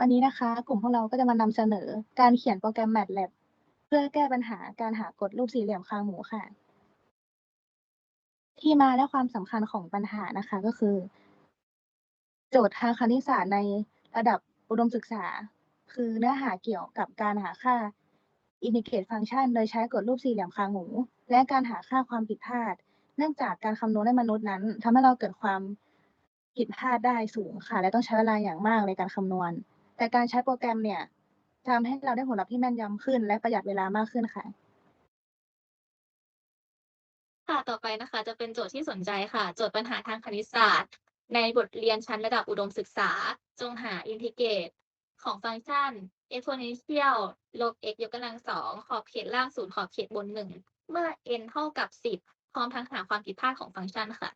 วันนี้นะคะ กลุ่มของเราก็จะมานำเสนอการเขียนโปรแกรม MATLAB เพื่อแก้ปัญหาการหากฎรูปสี่เหลี่ยมคางหมูค่ะ ที่มาและความสำคัญของปัญหานะคะก็คือ โจทย์ทางคณิตศาสตร์ในระดับอุดมศึกษา คือเนื้อหาเกี่ยวกับการหาค่า integrate function โดยใช้กฎรูปสี่เหลี่ยมคางหมู และการหาค่าความผิดพลาด เนื่องจากการคำนวณด้วยมนุษย์นั้นทำให้เราเกิดความผิดพลาดได้สูงค่ะ และต้องใช้เวลาอย่างมากในการคำนวณ แต่การใช้โปรแกรมเนี่ยทำให้เราได้ผลลัพธ์ที่แม่นยำขึ้น และประหยัดเวลามากขึ้นค่ะ ค่ะต่อไปนะคะ จะเป็นโจทย์ที่สนใจค่ะ โจทย์ปัญหาทางคณิตศาสตร์ ในบทเรียนชั้นระดับอุดมศึกษา จงหาอินทิเกรตของฟังก์ชัน exponential ลบ x ยกกำลังสองขอบเขตล่างศูนย์ขอบเขตบนหนึ่งเมื่อ n เท่ากับสิบพร้อมทั้งหาความผิดพลาดของฟังก์ชันค่ะ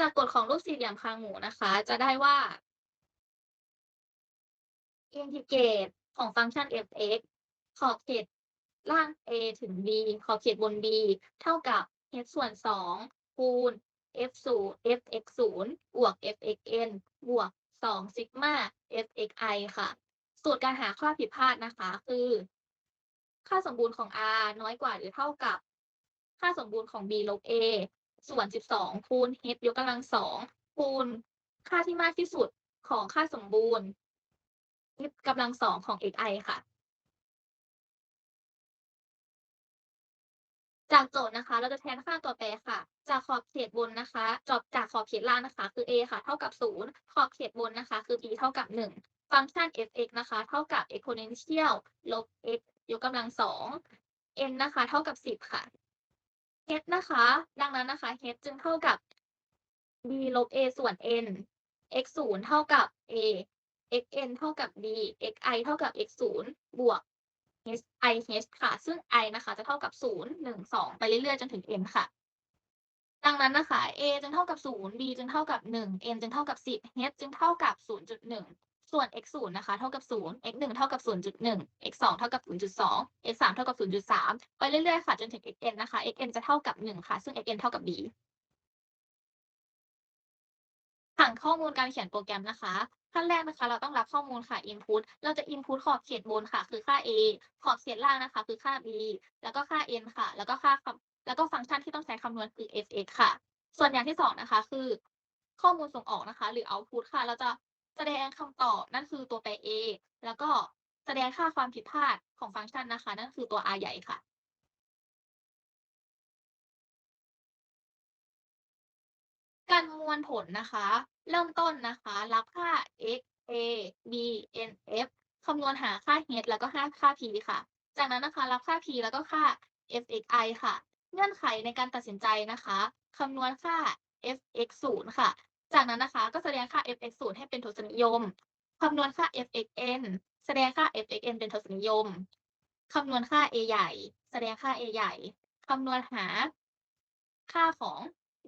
จากกฎของรูปสี่เหลี่ยมคางหมูนะคะ จะได้ว่าอินทิเกรตของฟังก์ชัน f(x) ขอบเขตล่าง a ถึง b ขอบเขตบน b เท่ากับ h ส่วนสองคูณ f ศูนย์ fx ศูนย์บวก fxn บวกสองซิกมา fxi ค่ะ สูตรการหาค่าผิดพลาดนะคะ คือ ค่าสมบูรณ์ของ r น้อยกว่าหรือเท่ากับ ค่าสมบูรณ์ของ b ลบ a ส่วน 12 คูณ h ยกกำลังสองคูณค่าที่มากที่สุดของค่าสมบูรณ์ h กำลังสองของ xi ค่ะ จากโจทย์นะคะ เราจะแทนค่าตัวแปรค่ะ จากขอบเขตบนนะคะจบจากขอบเขตล่างนะคะ คือ a ค่ะ เท่ากับศูนย์ขอบเขตบนนะคะ คือ b เท่ากับหนึ่งฟังก์ชัน f(x) นะคะ เท่ากับ exponential ลบ x ยกกำลังสอง n นะคะ เท่ากับสิบค่ะ h นะคะ ดังนั้นนะคะ h จึงเท่ากับ b ลบ a ส่วน n x ศูนย์เท่ากับ a xn เท่ากับ b xi เท่ากับ x ศูนย์บวก h i h ค่ะ ซึ่ง i นะคะ จะเท่ากับศูนย์หนึ่งสองไปเรื่อยๆ จนถึง n ค่ะ ดังนั้นนะคะ a จึงเท่ากับศูนย์ b จึงเท่ากับหนึ่ง n จึงเท่ากับสิบ h จึงเท่ากับศูนย์จุดหนึ่ง ส่วน x ศูนย์นะคะเท่ากับศูนย์ x หนึ่งเท่ากับศูนย์จุดหนึ่ง x สองเท่ากับศูนย์จุดสอง x สามเท่ากับศูนย์จุดสามไปเรื่อยๆค่ะจนถึง xn นะคะ xn จะเท่ากับหนึ่งค่ะ ซึ่ง xn เท่ากับ b ผังข้อมูลการเขียนโปรแกรมนะคะขั้นแรกนะคะ เราต้องรับข้อมูลค่ะ input เราจะ input ขอบเขตบนค่ะ คือค่า a ขอบเขตล่างนะคะ คือค่า b แล้วก็ค่า n ค่ะ แล้วก็ค่าแล้วก็ฟังก์ชันที่ต้องใช้คำนวณคือ f(x) ค่ะ ส่วนอย่างที่สองนะคะ คือ ข้อมูลส่งออกนะคะ หรือ output ค่ะ เราจะ แสดงคำตอบนั่นคือตัวแปร a แล้วก็แสดงค่าความผิดพลาดของฟังก์ชันนะคะ นั่นคือตัว r ใหญ่ค่ะ การมวลผลนะคะ เริ่มต้นนะคะ รับค่า x a b n f คำนวณหาค่า h แล้วก็ค่าค่า p ค่ะ จากนั้นนะคะ รับค่า p แล้วก็ค่า f x i ค่ะ เงื่อนไขในการตัดสินใจนะคะคำนวณค่า f x 0ค่ะ จากนั้นนะคะ ก็แสดงค่า f x 0ให้เป็นทศนิยมคำนวณค่า f x n แสดงค่า f x n เป็นทศนิยมคำนวณค่า a ใหญ่ แสดงค่า a ใหญ่คำนวณหาค่าของ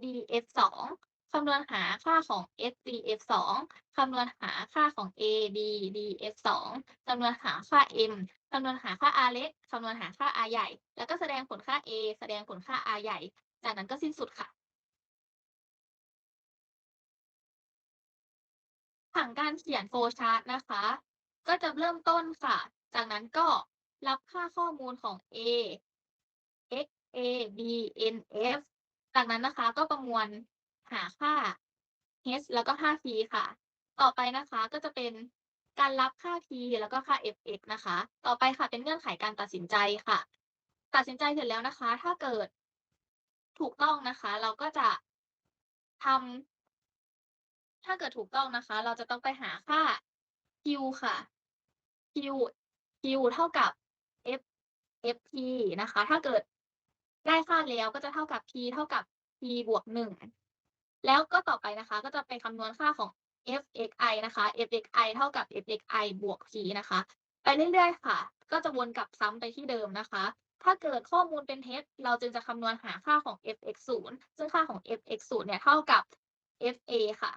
d f 2คำนวณหาค่าของ s d f 2คำนวณหาค่าของ a b d f 2คำนวณหาค่า m คำนวณหาค่า r เล็กคำนวณหาค่า r ใหญ่ แล้วก็แสดงผลค่า a แสดงผลค่า r ใหญ่ จากนั้นก็สิ้นสุดค่ะ ผังการเขียนโฟชาร์ตนะคะ ก็จะเริ่มต้นค่ะ จากนั้นก็รับค่าข้อมูลของ a x a b n f จากนั้นนะคะก็ประมวลหาค่า h แล้วก็ค่า p ค่ะ ต่อไปนะคะก็จะเป็นการรับค่า p แล้วก็ค่า f(x) นะคะ ต่อไปค่ะเป็นเงื่อนไขการตัดสินใจค่ะ ตัดสินใจเสร็จแล้วนะคะ ถ้าเกิดถูกต้องนะคะ เราก็จะทำ ถ้าเกิดถูกต้องนะคะ เราจะต้องไปหาค่า q ค่ะ q q เท่ากับ f ft นะคะ ถ้าเกิดได้ค่าแล้วก็จะเท่ากับ p เท่ากับ p บวกหนึ่งแล้วก็ต่อไปนะคะ ก็จะไปคำนวณค่าของ fxi นะคะ fxi เท่ากับ fxi บวก p นะคะ ไปเรื่อยๆค่ะ ก็จะวนกลับซ้ำไปที่เดิมนะคะ ถ้าเกิดข้อมูลเป็นเท็จ เราจึงจะคำนวณหาค่าของ fx 0ซึ่งค่าของ fx 0เนี่ยเท่ากับ fa ค่ะ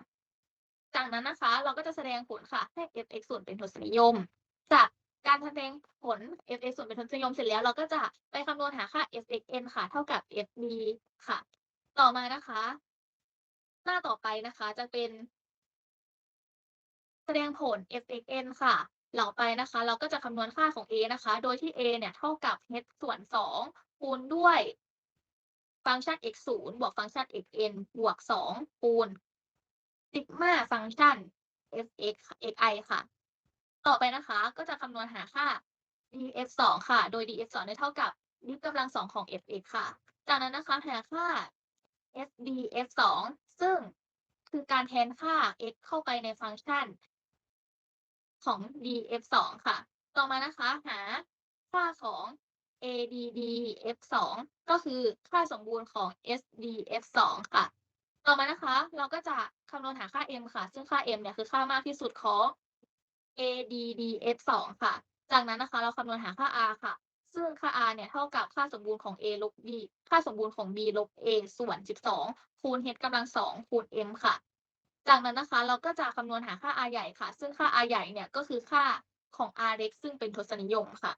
จากนั้นนะคะ เราก็จะแสดงผลค่ะให้ fx 0เป็นทศนิยม จากการแสดงผล fx 0เป็นทศนิยมเสร็จแล้ว เราก็จะไปคำนวณหาค่า fxn ค่ะ เท่ากับ fb ค่ะ ต่อมานะคะ หน้าต่อไปนะคะจะเป็น แสดงผล f(x(n) ค่ะเหล่าไปนะคะ เราก็จะคำนวณค่าของ a นะคะ โดยที่ a เนี่ยเท่ากับ h ส่วน 2 คูณด้วย ฟังก์ชัน x 0บวกฟังก์ชัน xn บวก 2 คูณ ซิกมาฟังก์ชัน f(x) xi ค่ะ ต่อไปนะคะก็จะคำนวณหาค่า df 2ค่ะ โดย df 2เนี่ยเท่ากับ df กำลัง2ของ fx ค่ะ จากนั้นนะคะหาค่า fdf 2ซึ่งคือการแทนค่า x เข้าไปในฟังก์ชัน ของ df 2ค่ะ ต่อมานะคะหาค่าของ addf 2ก็คือค่าสมบูรณ์ของ sdf 2ค่ะ ต่อมานะคะ เราก็จะคำนวณหาค่า m ค่ะ ซึ่งค่า m เนี่ยคือค่ามากที่สุดของ addf 2ค่ะ จากนั้นนะคะ เราคำนวณหาค่า r ค่ะ ซึ่งค่า r เนี่ยเท่ากับค่าสมบูรณ์ของ a ลบ b ค่าสมบูรณ์ของ b ลบ a ส่วน 12 คูณ h กำลัง 2 คูณ m ค่ะ จากนั้นนะคะ เราก็จะคำนวณหาค่า r ใหญ่ค่ะ ซึ่งค่า r ใหญ่เนี่ยก็คือค่าของ r เล็กซึ่งเป็นทศนิยมค่ะ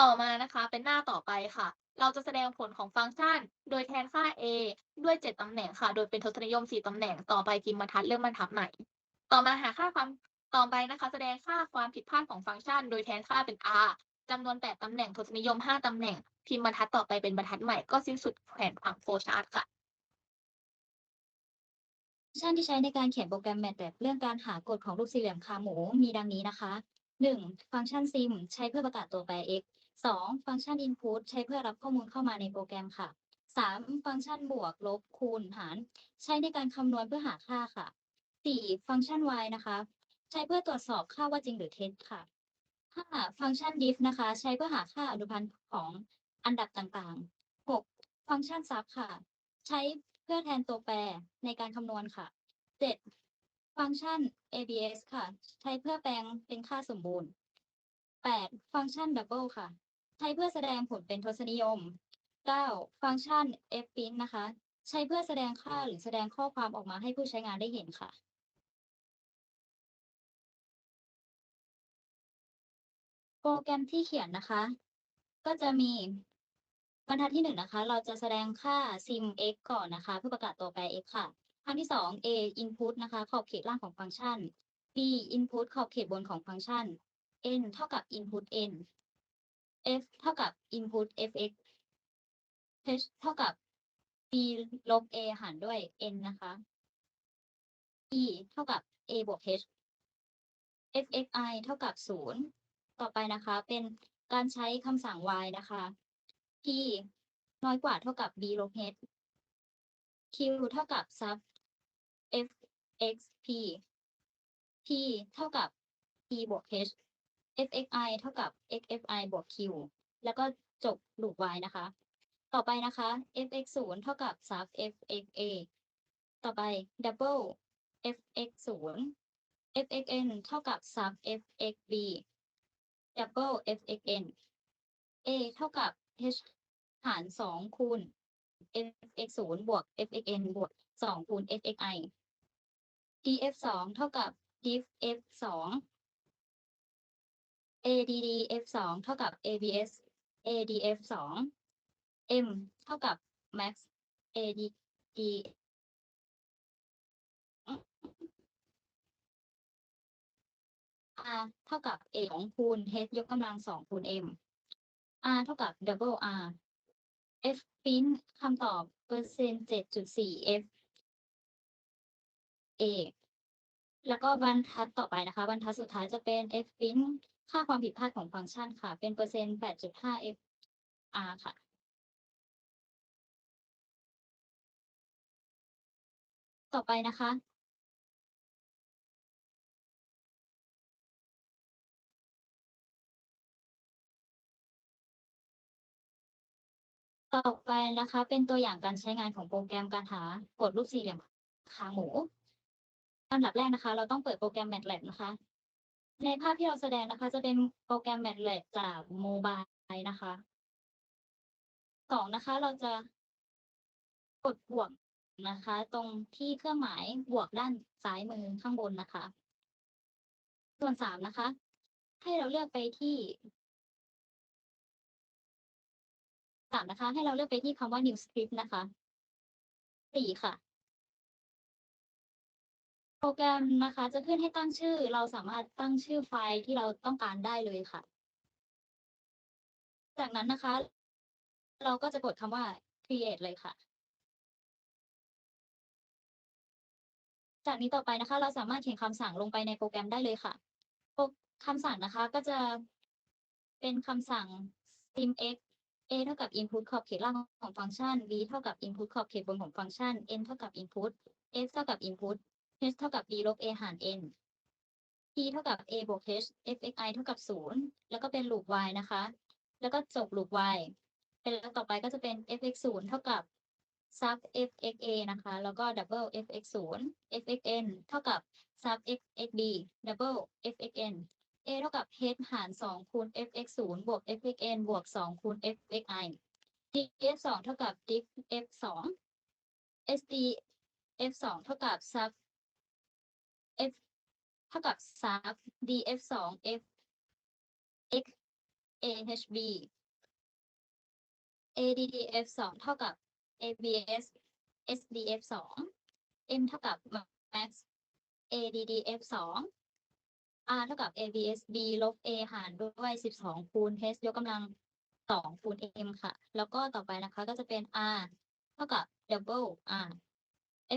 ต่อมานะคะ เป็นหน้าต่อไปค่ะ เราจะแสดงผลของฟังก์ชัน โดยแทนค่า a ด้วย 7 ตำแหน่งค่ะ โดยเป็นทศนิยม 4 ตำแหน่ง ต่อไปพิมพ์บรรทัดเริ่มบรรทัดใหม่ ต่อมาหาค่าความ ต่อไปนะคะ แสดงค่าความผิดพลาดของฟังก์ชัน โดยแทนค่าเป็น r จำนวน 8 ตำแหน่ง ทศนิยม 5 ตำแหน่ง พิมพ์บรรทัดต่อไปเป็นบรรทัดใหม่ ก็สิ้นสุดแผนผังโฟชาร์ตค่ะฟังก์ชันที่ใช้ในการเขียนโปรแกรม MATLAB เรื่องการหากฎของรูปสี่เหลี่ยมคาหมูมีดังนี้นะคะ 1. ฟังก์ชัน sim ใช้เพื่อประกาศตัวแปร x 2. ฟังก์ชัน input ใช้เพื่อรับข้อมูลเข้ามาในโปรแกรมค่ะ 3. ฟังก์ชันบวก ลบ คูณ หาร ใช้ในการคำนวณเพื่อหาค่าค่ะ 4. ฟังก์ชัน y นะคะ ใช้เพื่อตรวจสอบค่าว่าจริงหรือเท็จค่ะ 5. ฟังก์ชัน diff นะคะ ใช้เพื่อหาค่าอนุพันธ์ของอันดับต่างๆ 6. ฟังก์ชัน sub ค่ะ ใช้เพื่อแทนตัวแปรในการคำนวณค่ะ 7. ฟังก์ชัน abs ค่ะ ใช้เพื่อแปลงเป็นค่าสมบูรณ์ 8. ฟังก์ชัน double ค่ะ ใช้เพื่อแสดงผลเป็นทศนิยม 9. ฟังก์ชัน fprint นะคะ ใช้เพื่อแสดงค่าหรือแสดงข้อความออกมาให้ผู้ใช้งานได้เห็นค่ะ โปรแกรมที่เขียนนะคะ ก็จะมีบรรทัดที่หนึ่งนะคะ เราจะแสดงค่า sim x ก่อนนะคะ เพื่อประกาศตัวแปร x ค่ะอันที่สอง a input นะคะ ขอบเขตล่างของฟังก์ชัน b input ขอบเขตบนของฟังก์ชัน n เท่ากับ input n f เท่ากับ input fx h เท่ากับ b ลบ a หารด้วย n นะคะ e เท่ากับ a บวก h fxi เท่ากับ 0 ต่อไปนะคะ เป็นการใช้คำสั่ง y นะคะ p น้อยกว่าเท่ากับ b ลบ h q เท่ากับ sub f x p p เท่ากับ p บวก h fxi เท่ากับ xfi บวก q แล้วก็จบลูป y นะคะ ต่อไปนะคะ fx 0เท่ากับ sub fxa ต่อไป double fx 0 fxn เท่ากับ sub fxb double fxn a เท่ากับ h ฐาร2คูณ fx 0บวก fxn บวก 2 คูณ fxi df 2เท่ากับ df 2 ADDF 2เท่ากับ ABS ADF 2 M เท่ากับ Max ADD r เท่ากับ A ของคูณ h ยกกำลังสองคูณ m r เท่ากับ double r f พิ้นคำตอบเปอร์เซ็นต์เจ็ดจุดสี่ f a แล้วก็บรรทัดต่อไปนะคะ บรรทัดสุดท้ายจะเป็น f พิ้น ค่าความผิดพลาดของฟังก์ชันค่ะ เป็นเปอร์เซ็นต์แปดจุดห้า f r ค่ะ ต่อไปนะคะ ต่อไปนะคะ เป็นตัวอย่างการใช้งานของโปรแกรมการหากฎรูปสี่เหลี่ยมขาหมูอันดับแรกนะคะ เราต้องเปิดโปรแกรม MATLAB นะคะ ในภาพที่เราแสดงนะคะ จะเป็นโปรแกรม MATLAB จากโมบายนะคะสองนะคะ เราจะกดบวกนะคะ ตรงที่เครื่องหมายบวกด้านซ้ายมือข้างบนนะคะ ส่วนสามนะคะ ให้เราเลือกไปที่สามนะคะ ให้เราเลือกไปที่คำว่า new script นะคะสี่ค่ะ โปรแกรมนะคะ จะขึ้นให้ตั้งชื่อ เราสามารถตั้งชื่อไฟล์ที่เราต้องการได้เลยค่ะ จากนั้นนะคะ เราก็จะกดคำว่า create เลยค่ะ จากนี้ต่อไปนะคะ เราสามารถเขียนคำสั่งลงไปในโปรแกรมได้เลยค่ะคำสั่งนะคะก็จะเป็นคำสั่ง simx a เท่ากับ input ขอบเขตล่างของฟังก์ชัน b เท่ากับ input ขอบเขตบนของฟังก์ชัน n เท่ากับ input x เท่ากับ input h เท่ากับ b ลบ a หาร n p เท่ากับ a บวก h fxi เท่ากับศูนย์แล้วก็เป็น loop y นะคะ แล้วก็จบ loop y เป็นแล้วต่อไปก็จะเป็น fx ศูนย์เท่ากับ sub fxa นะคะ แล้วก็ double fx ศูนย์ fxn เท่ากับ sub fxb double fxn a เท่ากับ h หารสองคูณ fx ศูนย์บวก fxn บวกสองคูณ fxi df สองเท่ากับ diff f สอง sd f สองเท่ากับ sub f เท่ากับ sub df สอง f x ahb addf สองเท่ากับ abs sdf สอง m เท่ากับ max addf สอง r เท่ากับ abs b ลบ a หารด้วยสิบสองคูณ h ยกกำลังสองคูณ m ค่ะ แล้วก็ต่อไปนะคะก็จะเป็น r เท่ากับ double r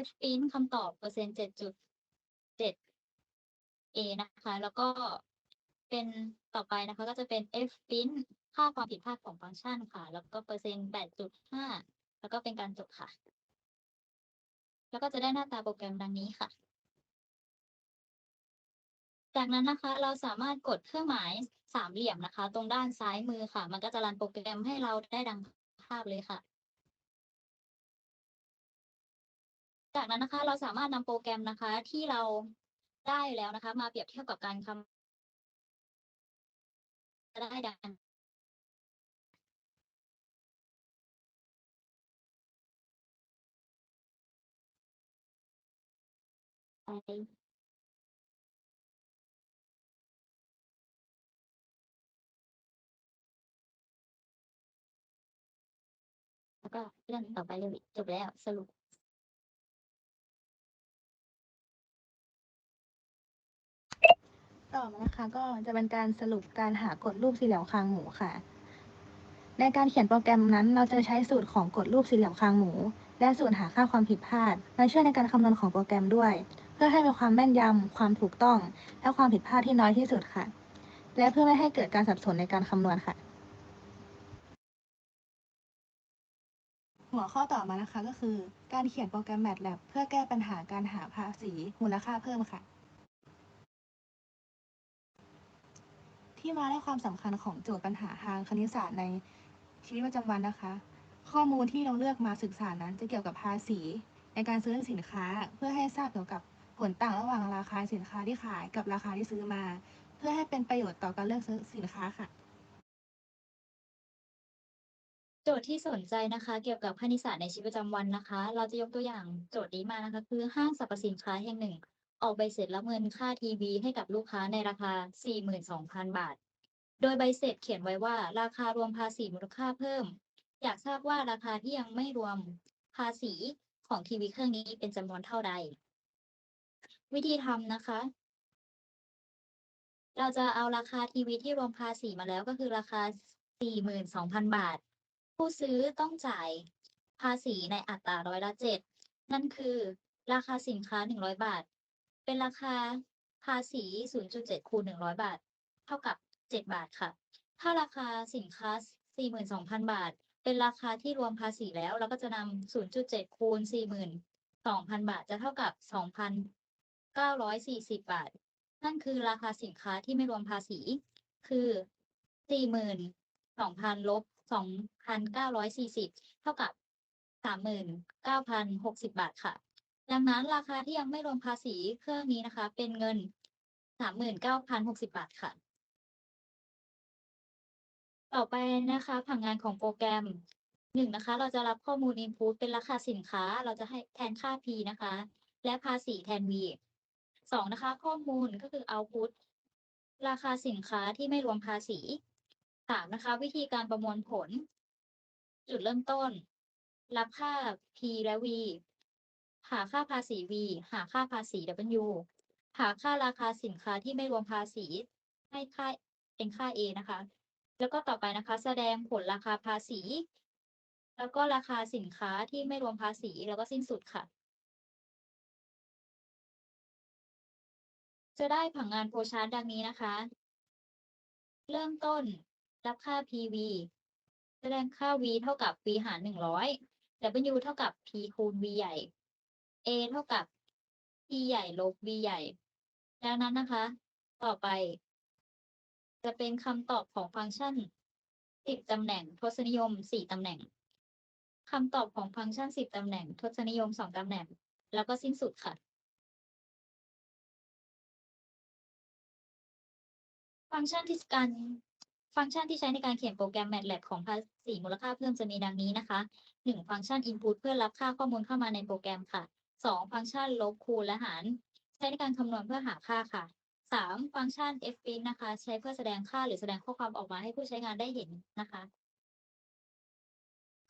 fpin คำตอบเปอร์เซ็นต์เจ็ดจุดเจ็ด a นะคะ แล้วก็เป็นต่อไปนะคะก็จะเป็น f print ค่าความผิดพลาดของฟังก์ชันค่ะ แล้วก็เปอร์เซ็นต์แปดจุดห้าแล้วก็เป็นการจบค่ะ แล้วก็จะได้หน้าตาโปรแกรมดังนี้ค่ะ จากนั้นนะคะเราสามารถกดเครื่องหมายสามเหลี่ยมนะคะ ตรงด้านซ้ายมือค่ะ มันก็จะรันโปรแกรมให้เราได้ดังภาพเลยค่ะ จากนั้นนะคะเราสามารถนำโปรแกรมนะคะที่เรา ได้แล้วนะคะ มาเปรียบเทียบกับการคำได้ดังไปแล้วก็เรื่องต่อไปเลยจบแล้วสรุป ต่อมานะคะ ก็จะเป็นการสรุปการหากฎรูปสี่เหลี่ยมคางหมูค่ะ ในการเขียนโปรแกรมนั้น เราจะใช้สูตรของกฎรูปสี่เหลี่ยมคางหมู และสูตรหาค่าความผิดพลาดมาช่วยในการคำนวณของโปรแกรมด้วย เพื่อให้มีความแม่นยำความถูกต้อง และความผิดพลาดที่น้อยที่สุดค่ะ และเพื่อไม่ให้เกิดการสับสนในการคำนวณค่ะ หัวข้อต่อมานะคะก็คือ การเขียนโปรแกรม MATLAB เพื่อแก้ปัญหาการหาภาษีมูลค่าเพิ่มค่ะ ที่มาและความสำคัญของโจทย์ปัญหาทางคณิตศาสตร์ในชีวิตประจำวันนะคะ ข้อมูลที่เราเลือกมาศึกษานั้นจะเกี่ยวกับภาษี ในการซื้อสินค้า เพื่อให้ทราบเกี่ยวกับผลต่างระหว่างราคาสินค้าที่ขายกับราคาที่ซื้อมา เพื่อให้เป็นประโยชน์ต่อการเลือกซื้อสินค้าค่ะ โจทย์ที่สนใจนะคะ เกี่ยวกับคณิตศาสตร์ในชีวิตประจำวันนะคะ เราจะยกตัวอย่างโจทย์นี้มานะคะ คือห้างสรรพสินค้าแห่งหนึ่ง ออกใบเสร็จรับเงินค่าทีวีให้กับลูกค้าในราคา 42,000 บาท โดยใบเสร็จเขียนไว้ว่าราคารวมภาษีมูลค่าเพิ่ม อยากทราบว่าราคาที่ยังไม่รวมภาษีของทีวีเครื่องนี้เป็นจำนวนเท่าใด วิธีทำนะคะ เราจะเอาราคาทีวีที่รวมภาษีมาแล้วก็คือราคา 42,000 บาท ผู้ซื้อต้องจ่ายภาษีในอัตราร้อยละเจ็ดนั่นคือราคาสินค้า 100 บาท เป็นราคาภาษี 0.7 คูณ 100 บาท เท่ากับ 7 บาทค่ะ ถ้าราคาสินค้า 42,000 บาท เป็นราคาที่รวมภาษีแล้ว เราก็จะนำ 0.7 คูณ 42,000 บาท จะเท่ากับ 2,940 บาท นั่นคือราคาสินค้าที่ไม่รวมภาษี คือ 42,000 ลบ 2,940 เท่ากับ 39,060 บาทค่ะ ดังนั้นราคาที่ยังไม่รวมภาษีเครื่องนี้นะคะ เป็นเงิน 39,060 บาทค่ะ ต่อไปนะคะผังงานของโปรแกรมหนึ่งนะคะ เราจะรับข้อมูล input เป็นราคาสินค้า เราจะให้แทนค่า p นะคะ และภาษีแทน v สองนะคะ ข้อมูลก็คือ output ราคาสินค้าที่ไม่รวมภาษีสามนะคะ วิธีการประมวลผล จุดเริ่มต้น รับค่า p และ v หาค่าภาษี V หาค่าภาษี W หาค่าราคาสินค้าที่ไม่รวมภาษี ให้ค่าเป็นค่า A นะคะ แล้วก็ต่อไปนะคะ แสดงผลราคาภาษี แล้วก็ราคาสินค้าที่ไม่รวมภาษี แล้วก็สิ้นสุดค่ะ จะได้ผังงานโฟลว์ชาร์ตดังนี้นะคะ เริ่มต้นรับค่า PV แสดงค่า V เท่ากับ V หาร100 W เท่ากับ P คูณ V ใหญ่ A เท่ากับ P ใหญ่ลบ V ใหญ่ ดังนั้นนะคะ ต่อไป จะเป็นคำตอบของฟังก์ชัน10ตำแหน่ง ทศนิยม4ตำแหน่งคำตอบของฟังก์ชัน10ตำแหน่ง ทศนิยม2ตำแหน่ง แล้วก็สิ้นสุดค่ะ ฟังก์ชันที่การฟังก์ชันที่ใช้ในการเขียนโปรแกรม MATLAB ของภาษีมูลค่าเพิ่มจะมีดังนี้นะคะ 1. ฟังก์ชัน input เพื่อรับค่าข้อมูลเข้ามาในโปรแกรมค่ะ 2. ฟังก์ชันลบคูณและหาร ใช้ในการคำนวณเพื่อหาค่าค่ะ 3. ฟังก์ชัน f p r i n นะคะ ใช้เพื่อแสดงค่าหรือแสดงข้อความออกมาให้ผู้ใช้งานได้เห็นนะคะ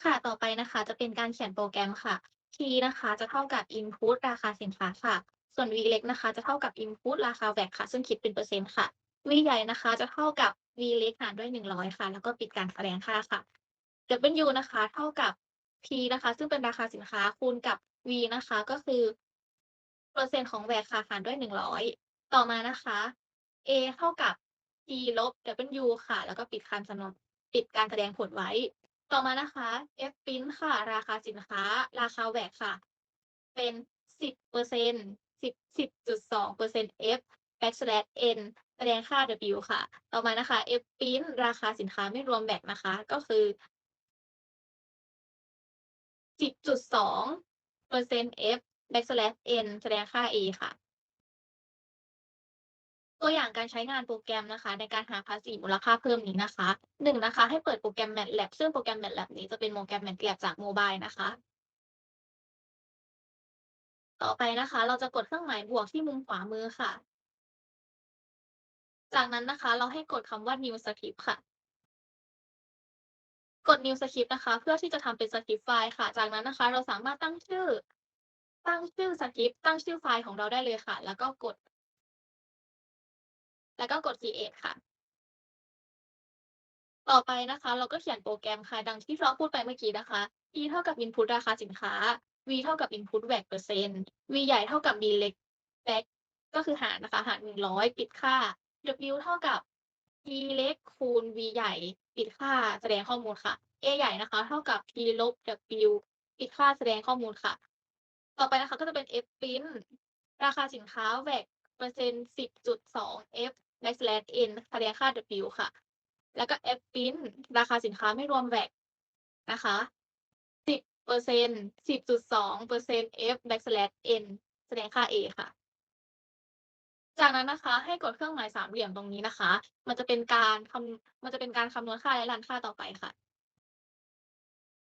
ค่ะต่อไปนะคะ จะเป็นการเขียนโปรแกรมค่ะ T นะคะ จะเท่ากับ input ราคาสินค้าค่ะ ส่วน V เล็กนะคะ จะเท่ากับ input ราคา VAT ค่ะ ซึ่งคิดเป็นเปอร์เซ็นต์ค่ะ V ใหญ่นะคะ จะเท่ากับ V เล็กหารด้วย100ค่ะ แล้วก็ปิดการแสดงค่าค่ะ W นะคะ เท่ากับ P นะคะ ซึ่งเป็นราคาสินค้าคูณกับ V นะคะก็คือเปอร์เซ็นต์ของ VAT ค่ะหารด้วย100ต่อมานะคะ A เท่ากับ P ลบ W ค่ะ แล้วก็ปิดการสนวนปิดการแสดงผลไว้ ต่อมานะคะ F print ค่ะ ราคาสินค้า ราคา VAT ค่ะ เป็น10เปอร์เซ็นต์10 10.2เปอร์เซ็นต์ F backslash N แสดงค่า W ค่ะ ต่อมานะคะ F print ราคาสินค้าไม่รวม VAT นะคะ ก็คือ 10.2 เปอร์เซ็นต์ F backslash N แสดงค่า A ค่ะ ตัวอย่างการใช้งานโปรแกรมนะคะ ในการหาภาษีมูลค่าเพิ่มนี้นะคะหนึ่งนะคะ ให้เปิดโปรแกรม MATLAB ซึ่งโปรแกรม MATLAB นี้จะเป็นโปรแกรม MATLAB จากโมบายนะคะ ต่อไปนะคะ เราจะกดเครื่องหมายบวกที่มุมขวามือค่ะ จากนั้นนะคะ เราให้กดคำว่า new script ค่ะ กด new script นะคะ เพื่อที่จะทำเป็นสคริปต์ไฟล์ค่ะ จากนั้นนะคะ เราสามารถตั้งชื่อ ตั้งชื่อสคริปต์ตั้งชื่อไฟล์ของเราได้เลยค่ะ แล้วก็กด แล้วก็กด create ค่ะ ต่อไปนะคะ เราก็เขียนโปรแกรมค่ะ ดังที่เราพูดไปเมื่อกี้นะคะ E เท่ากับ input ราคาสินค้า V เท่ากับ input VAT เปอร์เซ็นต์ V ใหญ่เท่ากับ V เล็ก back ก็คือหารนะคะ หาร100ปิดค่า W เท่ากับ P เล็กคูณ V ใหญ่ ปิดค่าแสดงข้อมูลค่ะ A ใหญ่นะคะ เท่ากับ P ลบ W ปิดค่าแสดงข้อมูลค่ะ ต่อไปนะคะก็จะเป็น F print ราคาสินค้า VAT เปอร์เซ็นต์10.2 F backslash N แสดงค่า W ค่ะ แล้วก็ F print ราคาสินค้าไม่รวม VAT นะคะ10เปอร์เซ็นต์10.2เปอร์เซ็นต์ F backslash N แสดงค่า A ค่ะ จากนั้นนะคะ ให้กดเครื่องหมายสามเหลี่ยมตรงนี้นะคะ มันจะเป็นการคำมันจะเป็นการคำนวณค่าและรันค่าต่อไปค่ะ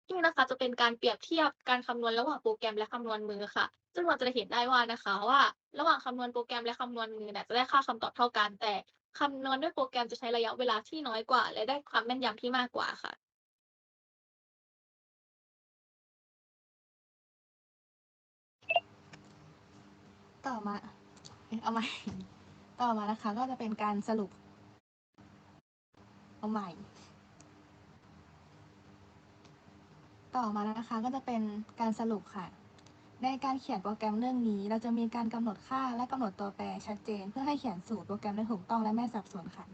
นี่นะคะจะเป็นการเปรียบเทียบการคำนวณระหว่างโปรแกรมและคำนวณมือค่ะ ซึ่งเราจะเห็นได้ว่านะคะว่า ระหว่างคำนวณโปรแกรมและคำนวณมือเนี่ยจะได้ค่าคำตอบเท่ากัน แต่คำนวณด้วยโปรแกรมจะใช้ระยะเวลาที่น้อยกว่า และได้ความแม่นยำที่มากกว่าค่ะต่อมา เอาใหม่ ต่อมานะคะ ก็จะเป็นการสรุป เอาใหม่ ต่อมานะคะ ก็จะเป็นการสรุปค่ะ ในการเขียนโปรแกรมเรื่องนี้ เราจะมีการกำหนดค่าและกำหนดตัวแปรชัดเจน เพื่อให้เขียนสูตรโปรแกรมได้ถูกต้องและไม่สับสนค่ะ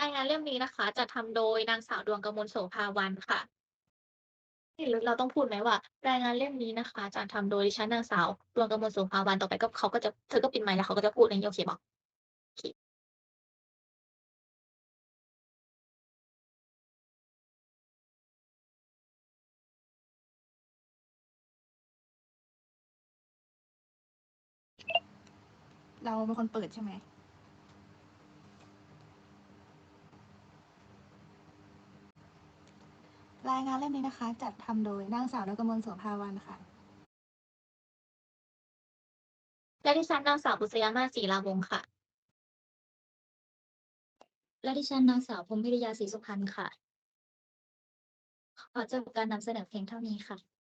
รายงานเล่มนี้นะคะจัดทำโดยนางสาวดวงกมลโสภาวันค่ะ นี่เราต้องพูดไหมว่า รายงานเล่มนี้นะคะจัดทำโดยดิฉันนางสาวดวงกมลโสภาวันต่อไปก็เขาก็จะเธอก็ปิดไมค์แล้วเขาก็จะพูดอะไรอย่างนี้โอเคบอกโอเคเราเป็นคนเปิดใช่ไหม รายงานเล่มนี้นะคะ จัดทำโดยนางสาวดกมลโสภาวันค่ะ และดิฉันนางสาวบุษยามาศรีลาวงศ์ค่ะ และดิฉันนางสาวพรมพิริยาศรีสุพรรณค่ะ ขอจบการนำเสนอเพลงเท่านี้ค่ะ